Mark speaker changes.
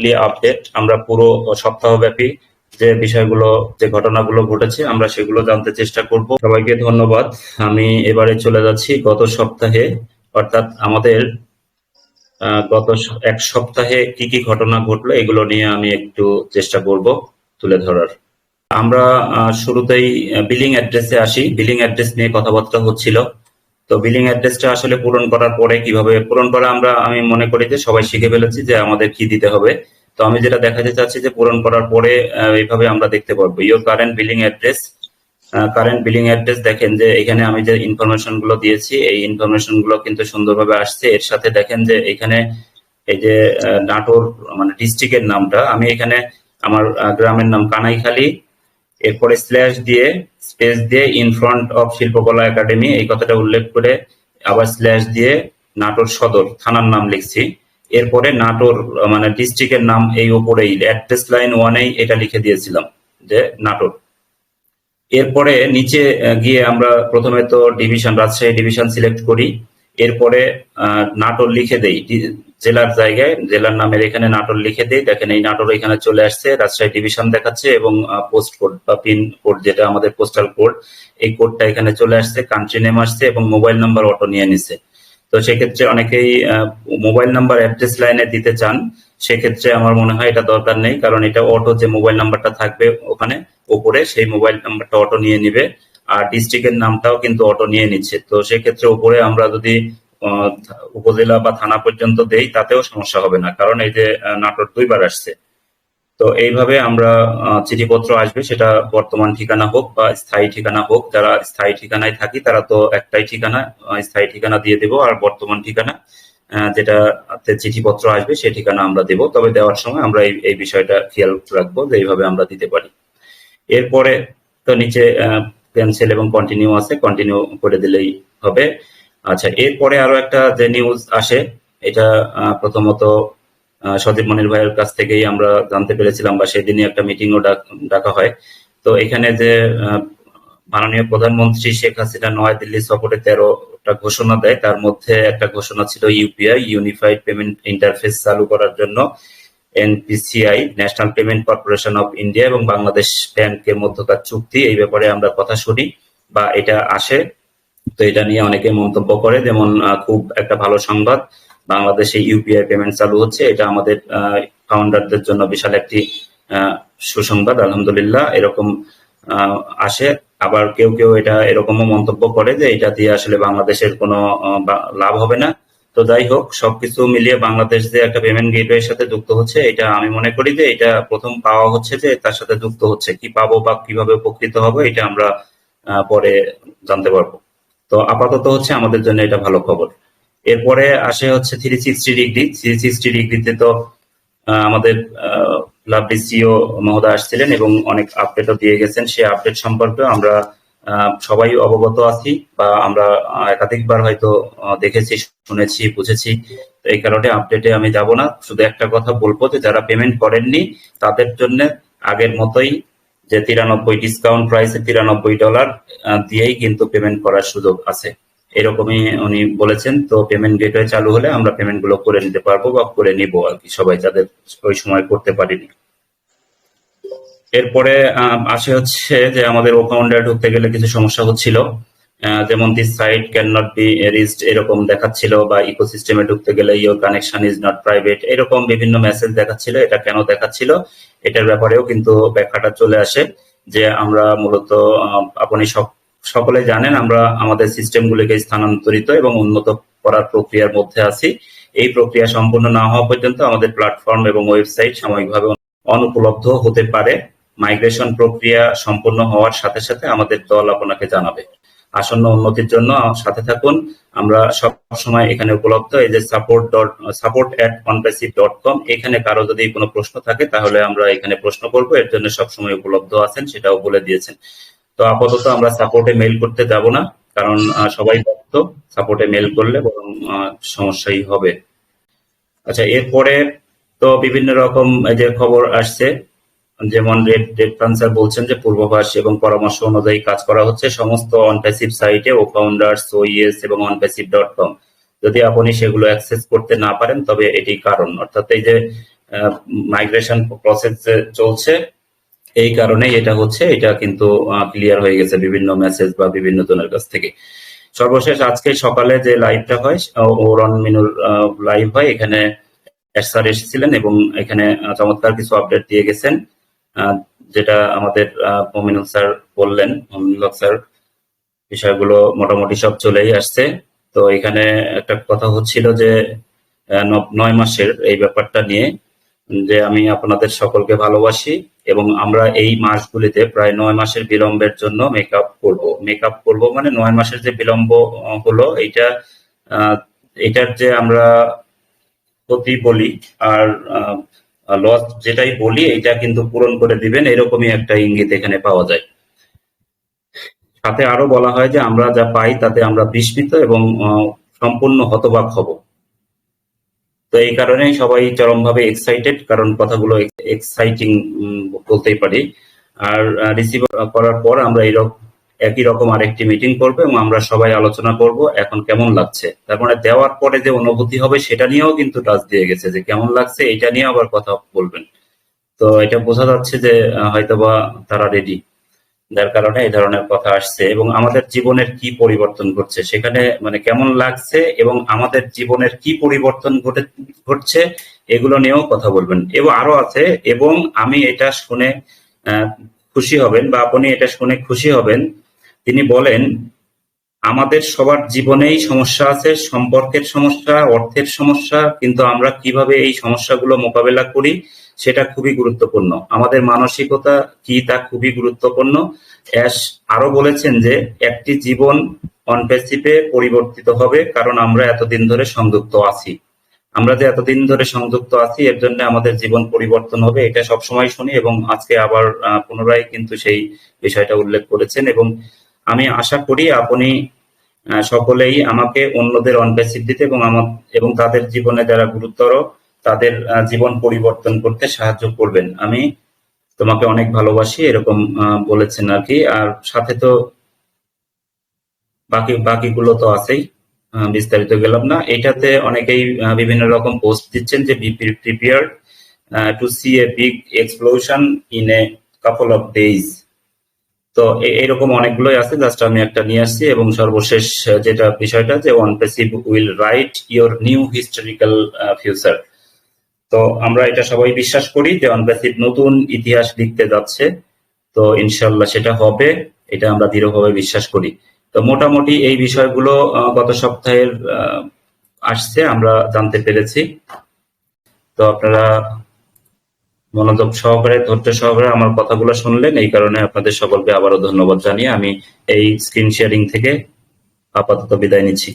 Speaker 1: Weekly update আমরা পুরো সপ্তাহব্যাপী যে বিষয়গুলো, যে ঘটনাগুলো ঘটেছে, আমরা সেগুলো জানতে চেষ্টা করব। সবাইকে ধন্যবাদ। আমি এবারে চলে যাচ্ছি গত সপ্তাহে, অর্থাৎ আমাদের গত এক সপ্তাহে কি কি ঘটনা ঘটলো, এগুলো নিয়ে আমি একটু চেষ্টা করব তুলে ধরার। আমরা শুরুতেই বিলিং অ্যাড্রেসে আসি। বিলিং অ্যাড্রেস নিয়ে কথাবার্তা হচ্ছিল। তো বিলিং অ্যাড্রেসটা আসলে পূরণ করার পরে কীভাবে, পূরণ করা আমরা, আমি মনে করি যে সবাই শিখে ফেলেছি যে আমাদের কি দিতে হবে। তো আমি যেটা দেখাতে চাচ্ছি যে পূরণ করার পরে এইভাবে আমরা দেখতে পারব। Your current billing address current billing address দেখেন যে এখানে আমি যে ইনফরমেশনগুলো দিয়েছি, এই ইনফরমেশনগুলো কিন্তু সুন্দরভাবে আসছে। এর সাথে দেখেন যে এখানে এই যে নাটোর মানে ডিস্ট্রিক্টের নামটা, আমি এখানে আমার গ্রামের নাম কানাইখালী এরপরে স্ল্যাশ দিয়ে, স্পেস দিয়ে in front of Shilpakala academy, এই কথাটা উল্লেখ করে আবার স্ল্যাশ দিয়ে নাটোর সদর, থানার নাম লিখছি। এরপরে নাটোর মানে ডিস্ট্রিক্টের নাম এই উপরেই অ্যাড্রেস লাইন ওয়ানেই এটা লিখে দিয়েছিলাম, যে নাটোর। এরপরে নিচে গিয়ে আমরা প্রথমে তো ডিভিশন রাজশাহী ডিভিশন সিলেক্ট করি। এরপরে নাটোর লিখে দেই জেলার জায়গায়, জেলার নামের এখানে নাটোর লিখে দিই। দেখেন এই নাটোর এখানে চলে আসছে, রাজশাহী ডিভিশন দেখাচ্ছে এবং পোস্ট কোড বা পিন কোড যেটা আমাদের পোস্টাল কোড এই কোডটা এখানে চলে আসছে কান্ট্রি নেম আসছে এবং মোবাইল নাম্বার অটো নিয়ে নিছে। তো সেক্ষেত্রে অনেকেই মোবাইল নাম্বার অ্যাড্রেস লাইনে দিতে চান, সেক্ষেত্রে আমার মনে হয় এটা দরকার নেই, কারণ এটা অটো যে মোবাইল নাম্বারটা থাকবে ওখানে উপরে সেই মোবাইল নাম্বারটা অটো নিয়ে নিবে, আর ডিস্ট্রিক্টের নামটাও কিন্তু অটো নিয়ে নিচ্ছে। তো সেক্ষেত্রে উপরে আমরা যদি উপজেলা বা থানা পর্যন্ত দেই, তাতেও সমস্যা হবে না। কারণ এই যে নাটোর দুইবার আসছে। তো এইভাবে আমরা চিঠিপত্র আসবে, সেটা বর্তমান ঠিকানা হোক বা স্থায়ী ঠিকানা হোক, যারা স্থায়ী ঠিকানায় থাকি, তারা তো একটাই ঠিকানা স্থায়ী ঠিকানা দিয়ে দেবো, আর বর্তমান ঠিকানা যেটাতে চিঠিপত্র আসবে, সেই ঠিকানা আমরা দেব। তবে দেওয়ার সময় আমরা এই এই বিষয়টা খেয়াল রাখব যে এইভাবে আমরা দিতে পারি। এরপরে তো নিচে ক্যান্সেল এবং কন্টিনিউ আছে কন্টিনিউ করে দিলেই হবে। আচ্ছা এরপরে আরও একটা যে নিউজ আসে, এটা প্রথমত সজীব মনির ভাইয়ের কাছ থেকেই আমরা জানতে পেরেছিলাম বা সেদিনই একটা মিটিংও ডাকা হয়। তো এখানে যে মাননীয় প্রধানমন্ত্রী শেখ হাসিনা নয়াদিল্লি সফরে তেরোটা ঘোষণা দেয়, তার মধ্যে একটা ঘোষণা ছিল ইউপিআই ইউনিফাইড পেমেন্ট ইন্টারফেস চালু করার জন্য NPCI National Payment Corporation of India এবং বাংলাদেশ ব্যাংকের মধ্যকার চুক্তি, এই ব্যাপারে আমরা কথা শুনি বা এটা আসে। তো এটা নিয়ে অনেকে মন্তব্য করে, যেমন খুব একটা ভালো সংবাদ। বাংলাদেশে ইউপিআই পেমেন্ট চালু হচ্ছে। এটা আমাদের ফাউন্ডারদের জন্য বিশাল একটি সুসংবাদ, আলহামদুলিল্লাহ। এরকম আসে। আবার কেউ কেউ এটা এরকমও মন্তব্য করে যে এটা দিয়ে আসলে বাংলাদেশের কোনো লাভ হবে না। তো যাই হোক, সবকিছু মিলিয়ে বাংলাদেশ যে একটা পেমেন্ট গেটওয়ের সাথে যুক্ত হচ্ছে, এটা আমি মনে করি যে এটা প্রথম পাওয়া হচ্ছে যে তার সাথে যুক্ত হচ্ছে। কি পাবো বা কীভাবে উপকৃত হবে, এটা আমরা পরে জানতে পারব। তো আপাতত হচ্ছে আমাদের জন্য এটা ভালো খবর। এরপরে আসে হচ্ছে three sixty degree three sixty ডিগ্রিতে তো আমাদের লাভলি সিও মহোদয় আসছিলেন এবং অনেক আপডেটও দিয়ে গেছেন। সেই আপডেট সম্পর্কে আমরা সবাই অবগত আছি বা আমরা একাধিকবার হয়তো দেখেছি, শুনেছি, বুঝেছি। এই কারণে আপডেটে আমি যাব না। শুধু একটা কথা বলব যে যারা পেমেন্ট করেননি, তাদের জন্য আগের মতোই যে তিরানব্বই ডিসকাউন্ট প্রাইসে তিরানব্বই ডলার দিয়েই কিন্তু পেমেন্ট করার সুযোগ আছে। এরকমই উনি বলেছেন, তো পেমেন্ট গেটওয়ে চালু হলে আমরা পেমেন্টগুলো করে নিতে পারব বা করে নিবো আর কি, সবাই যাদের ওই সময় করতে পারিনি। এরপরে আসে হচ্ছে যে আমাদের অ্যাকাউন্টে ঢুকতে গেলে কিছু সমস্যা হচ্ছিল। যেমন this site can not be reached এরকম দেখাচ্ছিল বা ইকোসিস্টেমে ঢুকতে গেলে your connection is not private এরকম বিভিন্ন মেসেজ দেখাচ্ছিল, এটা কেন দেখাচ্ছিল? এটার ব্যাপারেও কিন্তু ব্যাখ্যাটা চলে আসে যে আমরা মূলত আপনি সকলে জানেন আমরা আমাদের সিস্টেমগুলিকে স্থানান্তরিত এবং উন্নত করার প্রক্রিয়ার মধ্যে আছি। এই প্রক্রিয়া সম্পূর্ণ না হওয়া পর্যন্ত আমাদের প্ল্যাটফর্ম এবং ওয়েবসাইট সাময়িকভাবে অনুপলব্ধ হতে পারে। মাইগ্রেশন প্রক্রিয়া সম্পূর্ণ হওয়ার সাথে সাথে আমাদের দল আপনাকে জানাবে। আসন্ন উন্নতির জন্য সাথে থাকুন। আমরা সব সময় এখানে উপলব্ধ, এই যে support dot support at OnPassive dot com এখানে কারও যদি কোনো প্রশ্ন থাকে তাহলে আমরা এখানে প্রশ্ন করব, এর জন্য সবসময় উপলব্ধ আছেন, সেটাও বলে দিয়েছেন। তো আপাতত আমরা সাপোর্টে মেইল করতে যাব না, কারণ সবাই ব্যস্ত সাপোর্টে মেইল করলে বরং সমস্যাই হবে। আচ্ছা এরপরে তো বিভিন্ন রকম যে খবর আসছে যেমন রেড রেড স্যার বলছেন যে পূর্বাভাস এবং পরামর্শ অনুযায়ী কাজ করা হচ্ছে সমস্ত অনপ্যাসিভ সাইটে ও ফাউন্ডার্স ওইএস এবং অনপ্যাসিভ ডট কম যদি আপনি সেগুলো অ্যাক্সেস করতে না পারেন, তবে এটি কারণ। অর্থাৎ এই যে মাইগ্রেশন প্রসেস চলছে, এই কারণে এটা হচ্ছে, এটা কিন্তু ক্লিয়ার হয়ে গেছে বিভিন্ন মেসেজ বা বিভিন্ন জনের কাছ থেকে। সর্বশেষ আজকে সকালে যে লাইভটা হয় ওরন মিনুর লাইভ হয়। এখানে স্যার এসেছিলেন এবং এখানে চমৎকার কিছু আপডেট দিয়ে গেছেন। যেটা আমাদের মমিনুল স্যার বললেন মমিনুল স্যার বিষয়গুলো মোটামুটি সব চলেই আসছে। তো এখানে একটা কথা হচ্ছিল যে নয় মাসের এই ব্যাপারটা নিয়ে যে আমি আপনাদের সকলকে ভালোবাসি এবং আমরা এই মাসগুলিতে প্রায় নয় মাসের বিলম্বের জন্য মেকআপ করব। মেকআপ করব মানে নয় মাসের যে বিলম্ব হলো আহ, এটার যে আমরা ক্ষতি বলি আর লস যেটাই বলি, এটা কিন্তু পূরণ করে দিবেন, এরকমই একটা ইঙ্গিত এখানে পাওয়া যায়। সাথে আরও বলা হয় যে, আমরা যা পাই তাতে আমরা বিস্মিত এবং সম্পূর্ণ হতবাক হব। তো এই কারণেই সবাই চরমভাবে এক্সাইটেড কারণ কথাগুলো এক্সাইটিং বলতেই পারি। আর রিসিভ করার পর আমরা এইরকম একই রকম আরেকটি মিটিং করবে এবং আমরা সবাই আলোচনা করব এখন কেমন লাগছে। তার মানে দেওয়ার পরে যে অনুভূতি হবে সেটা নিয়েও কিন্তু টাচ দিয়ে গেছে যে কেমন লাগছে, এটা নিয়ে আবার কথা বলবেন। তো এটা বোঝা যাচ্ছে যে হয়তোবা তারা রেডি যার কারণে এই ধরনের কথা আসছে এবং আমাদের জীবনের কি পরিবর্তন ঘটছে, সেখানে মানে কেমন লাগছে এবং আমাদের জীবনের কি পরিবর্তন ঘটে, ঘটছে এগুলো নিয়েও কথা বলবেন। এবং আরও আছে, এবং আমি এটা শুনে খুশি হবেন বা আপনি এটা শুনে খুশি হবেন তিনি বলেন, আমাদের সবার জীবনেই সমস্যা আছে, সম্পর্কের সমস্যা, অর্থের সমস্যা, কিন্তু আমরা কীভাবে এই সমস্যাগুলো মোকাবেলা করি সেটা খুবই গুরুত্বপূর্ণ। আমাদের মানসিকতা কি তা খুবই গুরুত্বপূর্ণ। অ্যাশ আরও বলেছেন যে, একটি জীবন অনপেসিপে পরিবর্তিত হবে কারণ আমরা এতদিন ধরে সংযুক্ত আছি। আমরা যে এতদিন ধরে সংযুক্ত আছি, এর জন্য আমাদের জীবন পরিবর্তন হবে, এটা সবসময় শুনি এবং আজকে আবার পুনরায় কিন্তু সেই বিষয়টা উল্লেখ করেছেন এবং আমি আশা করি আপনি সকলেই আমাকে অন্যদের অনপেসিভ দিতে এবং আমার, এবং তাদের জীবনে যারা গুরুতর, তাদের জীবন পরিবর্তন করতে সাহায্য করবেন। আমি তোমাকে অনেক ভালোবাসি, এরকম বলেছেন আর কি। আর সাথে তো বাকি, বাকিগুলো তো আছেই বিস্তারিত গেলাম না। এটাতে অনেকেই বিভিন্ন রকম পোস্ট দিচ্ছেন যে prepare to see a big explosion in a couple of days তো এরকম অনেকগুলোই আছে জাস্ট আমি একটা নিয়ে আসছি এবং সর্বশেষ যেটা বিষয়টা যে OnPassive will write your new historical future তো আমরা এটা সবাই বিশ্বাস করি যে অনপ্যাসিভ নতুন ইতিহাস লিখতে যাচ্ছে, তো ইনশাল্লাহ সেটা হবে, এটা আমরা দৃঢ়ভাবে বিশ্বাস করি। তো মোটামুটি এই বিষয়গুলো গত সপ্তাহের আসছে, আমরা জানতে পেরেছি। তো আপনারা মনোযোগ সহকারে, ধৈর্য সহকারে আমার কথাগুলো শুনলেন। এই কারণে আপনাদের সকলকে আবারও ধন্যবাদ জানিয়ে আমি এই স্ক্রিন শেয়ারিং থেকে আপাতত বিদায় নিচ্ছি।